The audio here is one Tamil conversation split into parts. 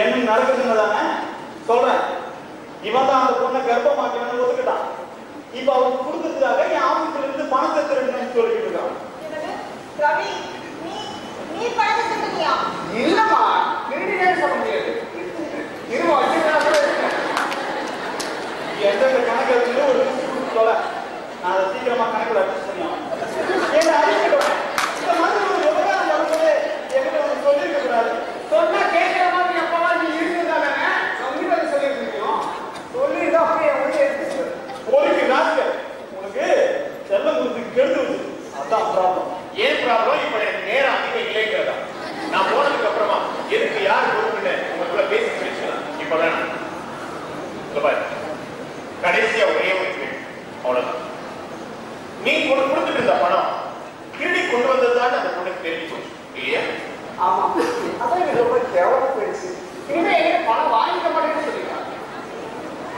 என்னும் நடக்குதுன்னு தானே சொல்றேன். இவன் தான் அந்த பொண்ணை கர்ப்பமாக்கணும்னு ஒத்துக்கிட்டான். இப்ப அவருக்கு கொடுத்ததுக்காக என் ஆபீஸ்ல இருந்து பணத்தை திருடுன்னு சொல்லிட்டு இருக்கான். இல்லம்மா திருடினேன்னு சொல்ல முடியாது. இருமா எந்த கணக்கு ஒரு சொல்ல. நான் அதை சீக்கிரமா கணக்குல அட்ஜஸ்ட் பண்ணுவேன் கடைசியா ஒரே ஒரு கேள்வி அவ்வளவுதான். நீ கொடுத்துட்டு இருந்த பணம் திருடி கொண்டு வந்ததுதான் அந்த பொண்ணுக்கு தெரிஞ்சு போச்சு இல்லையா? ஆமா. அதான் எனக்கு ரொம்ப போயிடுச்சு. இனிமே பணம் வாங்கிக்க மாட்டேன்னு சொல்லிட்டாங்க.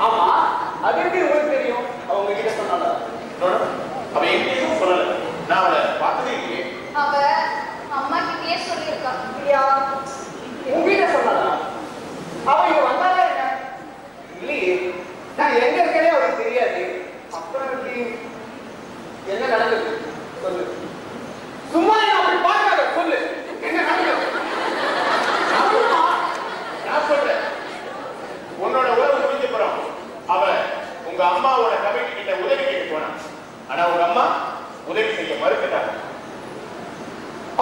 ஆமா. அது எப்படி உங்களுக்கு தெரியும்? அவங்க கிட்ட சொன்னால அவ எங்கேயும் சொல்லல. நான் ஆனா ஒரு அம்மா உதவி செய்ய மறுக்கிறாங்க.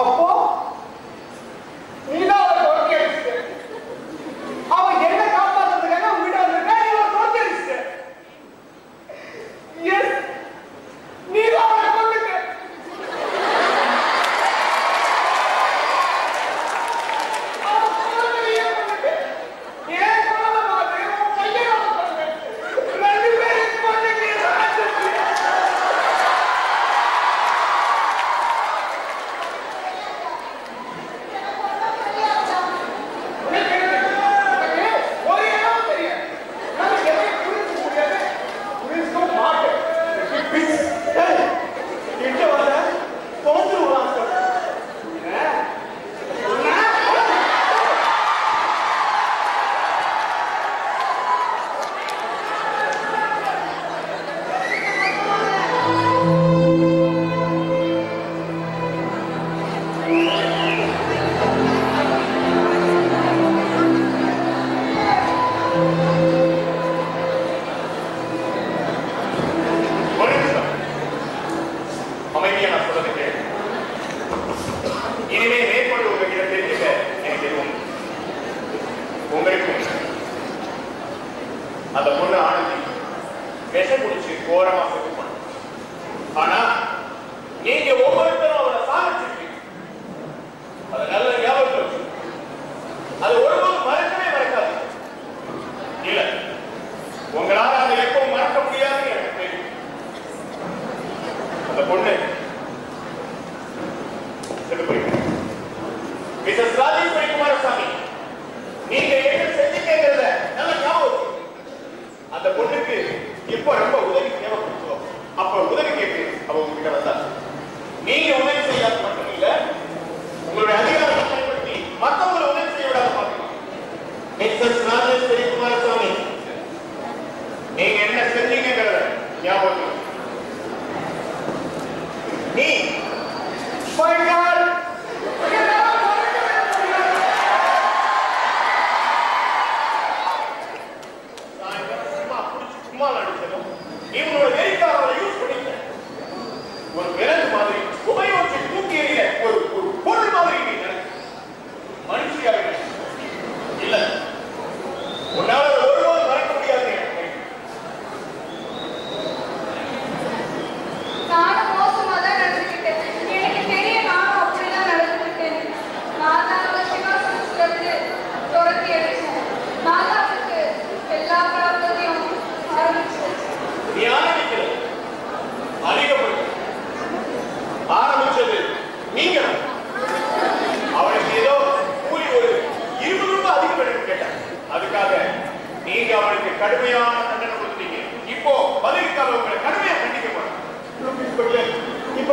அப்போ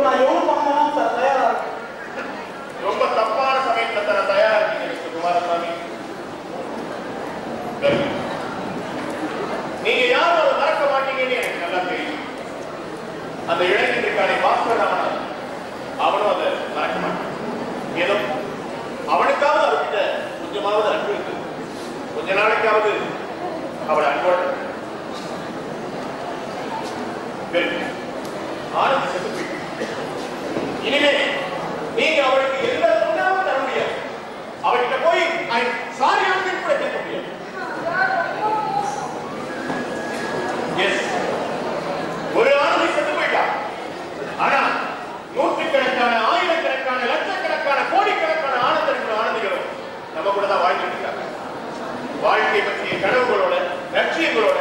இப்போ நான் எவ்வளோ ரொம்ப தப்பான சமயத்தில் தர தயாரா இருக்கீங்க நீங்க யாரும் அதை மாட்டீங்கன்னு நல்லா தெரியும். அந்த இளைஞருக்கான பாஸ்வர்ட் ஆனா அவனும் அதை மறக்க ஏதோ அவனுக்காவது அவர்கிட்ட கொஞ்சமாவது அன்பு கொஞ்ச நாளைக்காவது அவளை அன்போட. இனிமே நீங்க அவளுக்கு எந்த தொண்டாவும் தர முடியாது. அவள்கிட்ட போய் சாரி ஆனந்த் கூட கேட்க முடியாது. எஸ் ஒரு ஆண்மை செத்து போயிட்டா. ஆனா நூற்றுக்கணக்கான ஆயிரக்கணக்கான லட்சக்கணக்கான கோடிக்கணக்கான ஆனந்தங்களும் ஆனந்திகளும் நம்ம கூட தான் வாழ்ந்துட்டு இருக்காங்க. வாழ்க்கை பற்றிய கனவுகளோட லட்சியங்களோட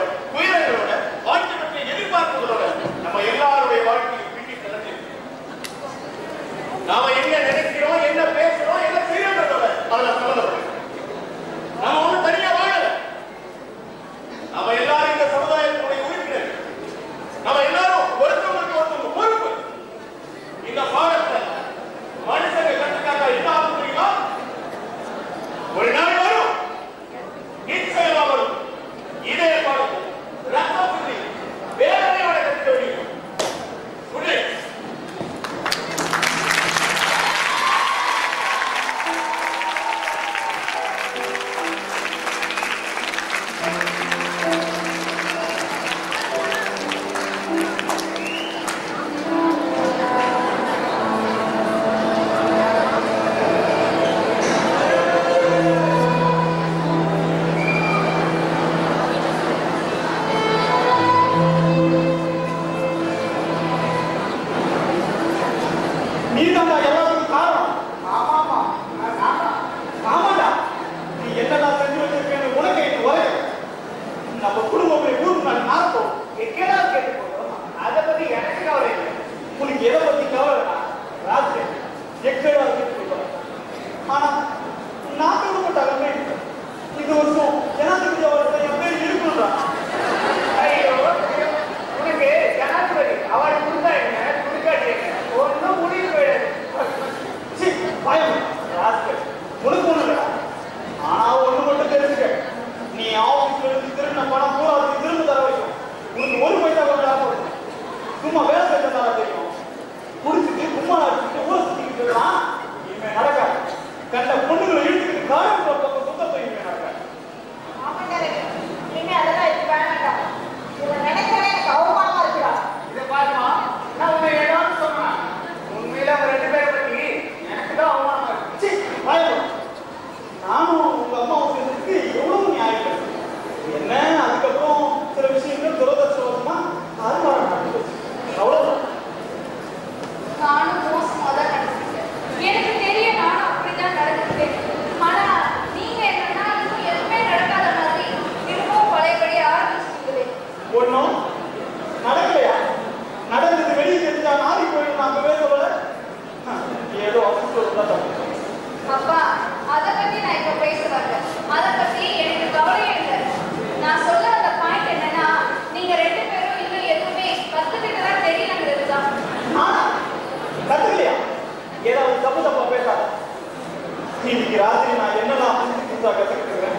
இன்னைக்கு ராத்திரி நான் என்னெல்லாம் புதுசு புதுசாக கற்றுக்கிட்டுருக்கேன்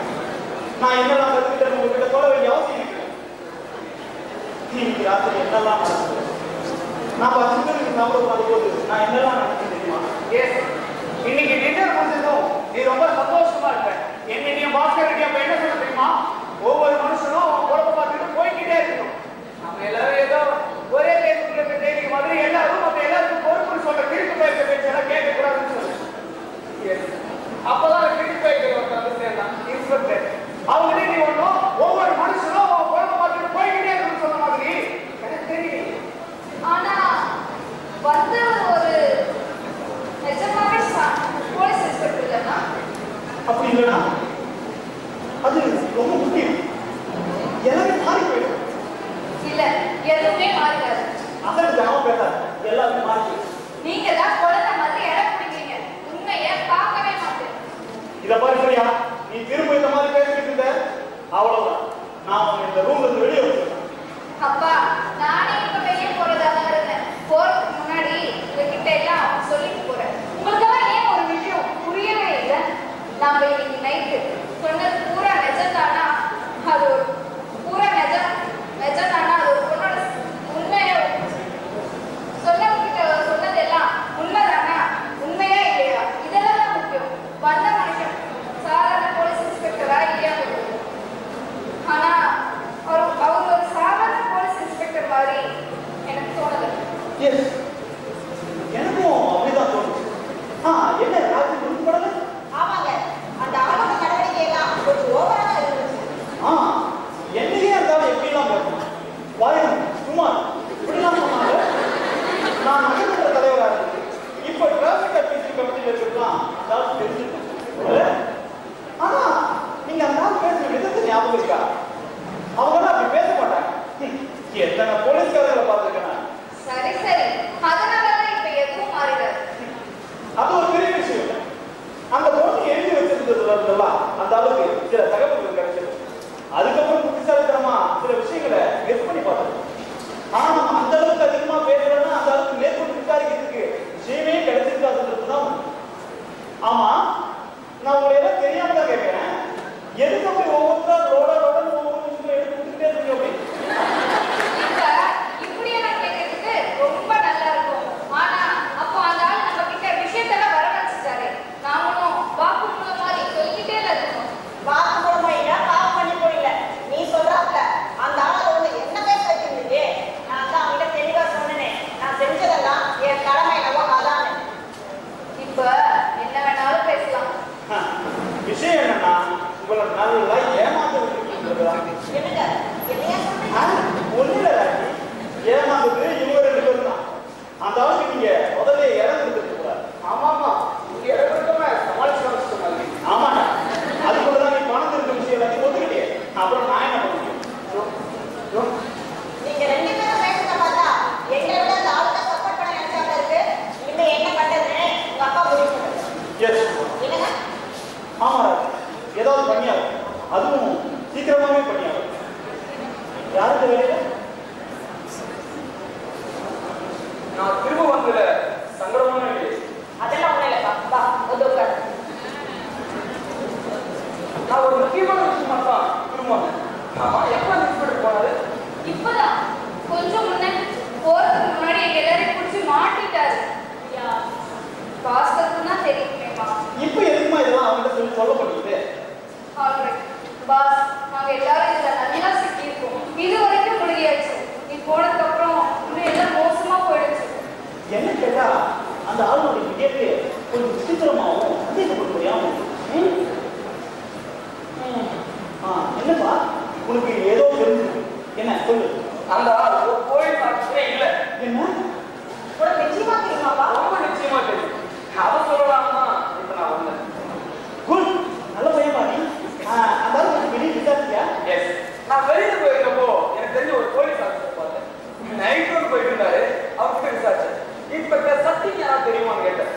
நான் என்னெல்லாம் கற்றுக்கிட்டேன் உங்ககிட்ட சொல்ல வேண்டிய அவசியம் இருக்கு இன்னைக்கு ராத்திரி என்னெல்லாம் நான் பத்து பேருக்கு சாப்பிட போது நான் என்னெல்லாம் நடக்குது தெரியுமா? எஸ் இன்னைக்கு டின்னர் முடிஞ்சதும் நீ ரொம்ப சந்தோஷமா இருக்க என்ன நீ பாஸ்கர் ரெட்டி அப்ப என்ன சொல்ல தெரியுமா? ஒவ்வொரு மனுஷனும் அவன் குழப்ப பார்த்துட்டு போய்கிட்டே இருக்கணும். நம்ம எல்லாரும் ஏதோ ஒரே பேசுக்குள்ள இருக்க தேதி மாதிரி எல்லாரும் மத்த எல்லாருக்கும் பொறுப்புன்னு சொல்ற திருப்பி பேச பேச்செல்லாம் கேட்க கூடாதுன்னு சொல்லு. அப்பதான் கிழக்கு பேசுகிற ஒருத்தர் வந்து சேர்ந்தான். இன்ஸ்பெக்டர். அவங்க நீ ஒண்ணும் ஒவ்வொரு மனுஷனும் அவன் குழப்ப பார்த்துட்டு போய்க்கிட்டே இருக்கணும்னு சொன்ன மாதிரி எனக்கு தெரியல. ஆனா வந்தவர் ஒரு நிஜமாவே சா- போலீஸ் இன்ஸ்பெக்டர் இல்லைன்னா? அப்படி இல்லைன்னா அது ரொம்ப முக்கியம். எல்லாமே மாறி போயிடும். இல்ல எதுவுமே மாறிடாது. அசல் ஜாம பேசாது எல்லாமே மாறி நீங்க தான் குழந்தை மாதிரி இடம் பிடிக்கிறீங்க. உண்மையை பார்க்கவே இந்த மாதிரி சரியா நீ திரும்ப இந்த மாதிரி பேசிட்டு இருந்த? அவ்வளவுதான். நான் உன்னை இந்த ரூம்ல இருந்து வெளியே வந்துடுறேன் அப்பா நானே இப்ப வெளியே போறதா தான் இருந்தேன். போறதுக்கு முன்னாடி உங்ககிட்ட எல்லாம் சொல்லிட்டு போறேன். உங்களுக்கு ஏன் ஒரு விஷயம் புரியவே இல்லை? நான் ஆமாரா ஏதாவது பண்ணியாகும் அதுவும் சீக்கிரமாகவே பண்ணியாகும் யாருக்கு வேலையில நான் திரும்ப வந்ததுல சங்கடமான இல்லை அதெல்லாம் ஒண்ணும் இல்லப்பா வா வந்து உட்காரு நான் ஒரு முக்கியமான விஷயமா தான் திரும்ப வந்தேன் ஆமா எப்ப இன்ஸ்பெக்டர் போனாரு இப்பதான் கொஞ்சம் முன்ன போறதுக்கு முன்னாடி எங்க எல்லாரையும் புடிச்சு மாட்டிட்டாரு பாஸ்கருக்கு தான் தெரியுமேமா இப்ப எதுக்குமா இதெல்லாம் அவங்ககிட்ட சொல்லி சொல்ல பண்ணிட்டு ஆல்ரைட் பாஸ் நாங்க எல்லாரும் இதுல நல்லா சிக்கியிருக்கோம் இது வரைக்கும் முடியாச்சு நீ போனதுக்கு அப்புறம் இன்னும் எல்லாம் மோசமா போயிடுச்சு என்ன கேட்டா அந்த ஆளுடைய பிஹேவியர் கொஞ்சம் விசித்திரமாகவும் சந்தேகப்படும்படியாகவும் இருக்கு. ம்? ம். ஆ, என்னப்பா உனக்கு ஏதோ தெரிஞ்சிருக்கு என்ன சொல்லு அந்த ஆள் ஒரு கோயில் சாட்சியே இல்ல. என்ன? உனக்கு நிச்சயமா தெரியுமாப்பா? ரொம்ப நிச்சயமா தெரியும். அதை சொல்லலாம்னா இப்ப நான் வந்தேன் குட். நல்ல பையன் பாடி ஆளு கொஞ்சம் வெளியே விசாரிச்சியா? எஸ் நான் வெளியில போயிருக்கப்போ எனக்கு தெரிஞ்ச ஒரு போலீஸ் ஆஃபீஸர் பார்த்தேன். நைட் ரோடு போயிட்டு இருந்தாரு இன்ஸ்பெக்டர் சத்தியம் யாராவது தெரியுமான்னு கேட்டேன்.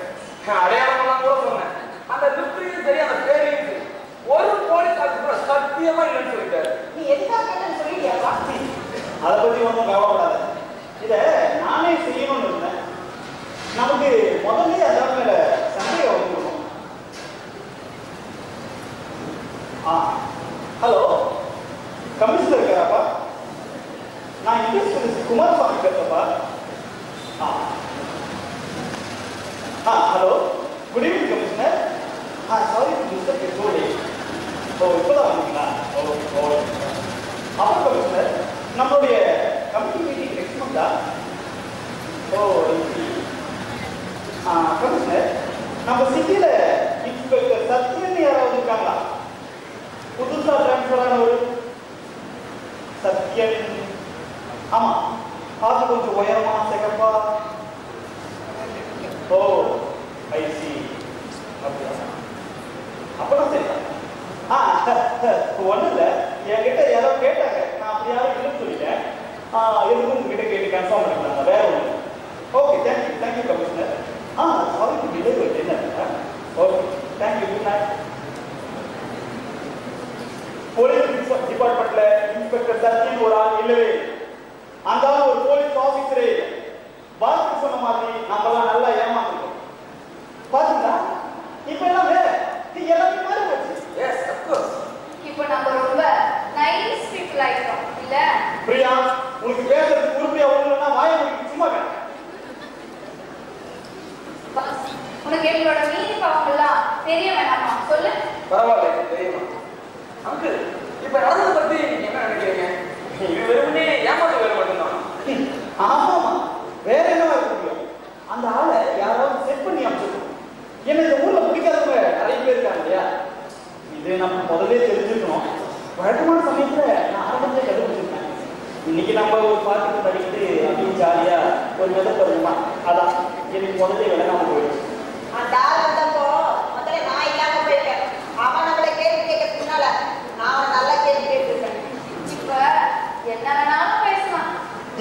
அடையாளமெல்லாம் கூட சொன்னேன். அந்த லிப்டையும் சரி அந்த பேரையும் சரி. ஒரு போலீஸ் ஆஃபீஸர் சத்தியமா இல்லைன்னு சொல்லிட்டாரு. நீ எதுக்காக கேட்டேன்னு சொல்லிட்டியாப்பா? அதை பத்தி ஒன்றும் கவலைப்படாத இதை நானே செய்யணும்னு இருந்தேன் நமக்கு முதல்ல அந்த ஆள் மேல சந்தேகம் வந்துடும் ஆ ஹலோ கமிஷனர் இருக்காராப்பா நான் இண்டஸ்ட்ரியலிஸ்ட் குமாரசாமி பேசுறப்பா ஆ ஆ hello good evening commissioner ah sorry to disturb you too ஓ இப்போதான் வந்தீங்களா ஓ ஓ அப்புறம் கமிஷனர் நம்மளுடைய கமிட்டி மீட்டிங் நெக்ஸ்ட் மந்தா ஓ கமிஷனர் நம்ம சிட்டியில் இன்ஸ்பெக்டர் சத்யன் யாராவது இருக்காங்களா? புதுசா டிரான்ஸ்ஃபர் ஆனவர் சத்யன். ஆமா. பார்த்து கொஞ்சம் உயரமா சிகப்பா. ஓ ஐ சி அப்படியா? அப்பதான் சரி ஆ ஒன்றும் இல்லை. என்கிட்ட யாரோ கேட்டாங்க. நான் யாரும் இல்லைன்னு சொல்லிட்டேன் ஆ எதுக்கும் உங்ககிட்ட கேட்டு கன்ஃபார்ம் பண்ணிக்கலாம் வேற ஒன்று okay thank you thank you commissioner ah sorry delay with என்ன okay thank you good night police டிபார்ட்மெண்ட்ல இன்ஸ்பெக்டர் சச்சின் ஒரு ஆள் இல்லவே அந்த ஆள் ஒரு போலீஸ் ஆபீசரே இல்லை பாஸ்கர் சொன்ன மாதிரி நம்மலாம் நல்லா ஏமாந்துருக்கோம் பாத்தீங்களா இப்ப எல்லாம் வேற இது எல்லாமே மாறி போச்சு எஸ் அப்கோர்ஸ் இப்போ நம்ம ரொம்ப நைஸ் பீப்புள் ஆயிட்டோம் இல்ல பிரியா உனக்கு பேசுறதுக்கு உருப்படியா ஒண்ணுன்னா வாய முடிக்க சும்மா வேணும் உனக்கு எங்களோட மீதி பாவங்கள்லாம் தெரிய வேணாமா? சொல்லு. பரவாயில்ல தெரியுமா? அங்கிள் இப்ப நடந்ததை பத்தி நீங்க என்ன நினைக்கிறீங்க? இது வெறுமனே ஏமாத்த வேலை மட்டும்தான். ஆமாமா வேற என்னவா இருக்க முடியும்? அந்த ஆளை யாராவது செட் பண்ணி அமைச்சிருக்கணும் ஏன்னா இந்த ஊர்ல பிடிக்காதவங்க நிறைய பேர் இருக்காங்க இல்லையா? இது நம்ம முதல்ல தெரிஞ்சுக்கணும் வழக்கமான சமயத்துல நான் ஆரம்பத்திலே கண்டுபிடிச்சிருக்கேன். இன்னைக்கு நம்ம ஒரு பார்ட்டிக்கு படிக்கிட்டு அப்படியே ஜாலியா ஒரு விதை பண்ணுமா அதான். எனக்கு முதல்ல விளங்காம போயிடுச்சு. அந்த ஆள் வந்தப்போ முதல்ல நான் இல்லாம போயிட்டேன் அவன் நம்மளை கேள்வி கேட்க பின்னால நான் அவனை நல்லா கேள்வி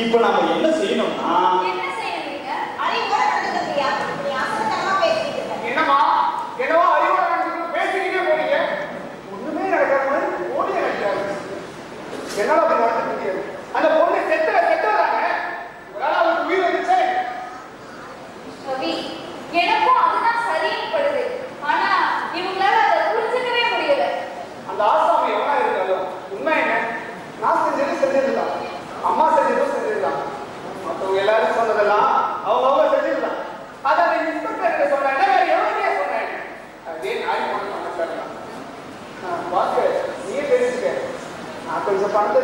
இப்ப நாம என்ன செய்யணும்னா என்ன செய்யறீங்க அறிவோட நடந்துக்கிறியா நீ அசத்தனமா பேசிட்டு இருக்க என்னம்மா என்னவோ அறிவோட நடந்துக்கிட்டு பேசிக்கிட்டே போறீங்க ஒண்ணுமே நடக்காத மாதிரி ஓடிய நடக்காது என்னால அப்படி நடக்க முடியாது அந்த பொண்ணு செத்த செத்ததாங்க ஒருவேளை அவருக்கு உயிர் வந்துச்சே ரவி எனக்கும் அதுதான் சரின்னு படுது ஆனா இவங்களால அதை புரிஞ்சுக்கவே முடியல அந்த ஆசாமி எவனா இருந்தாலும் உண்மை என்ன நான் செஞ்சது செஞ்சதுதான் அம்மா செஞ்சதும் செஞ்சதுதான் மற்றவங்க எல்லாரும் சொன்னதெல்லாம் அவங்க அவங்க செஞ்சதுதான் அதை அந்த இன்ஸ்பெக்டர் சொன்னாங்க வேற எவனுக்கே சொன்னாங்க அதே நாய் போன சொன்னாங்க பாஸ்கர் நீயே தெரிஞ்சுக்க நான் கொஞ்சம் பணத்தை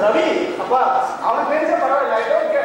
சொல்லிட்டேன் ரவி அப்பா அவன் தெரிஞ்ச பரவாயில்ல ஏதோ இருக்கு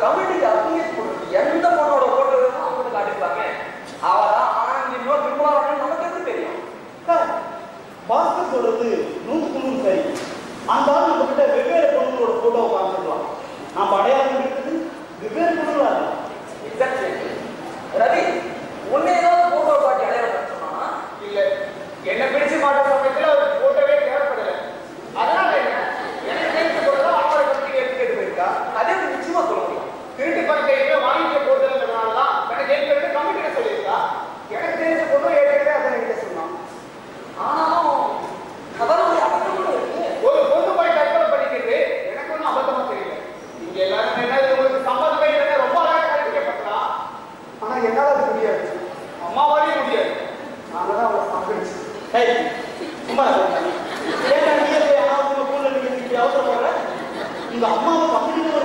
government is ஏய் சும்மா இரு. ஏன்டா நீ போய் அனாவசியமா பொண்ணு நிக்கிறதுக்கு அவசரப்படுற இந்த அம்மாவை கம்பெனில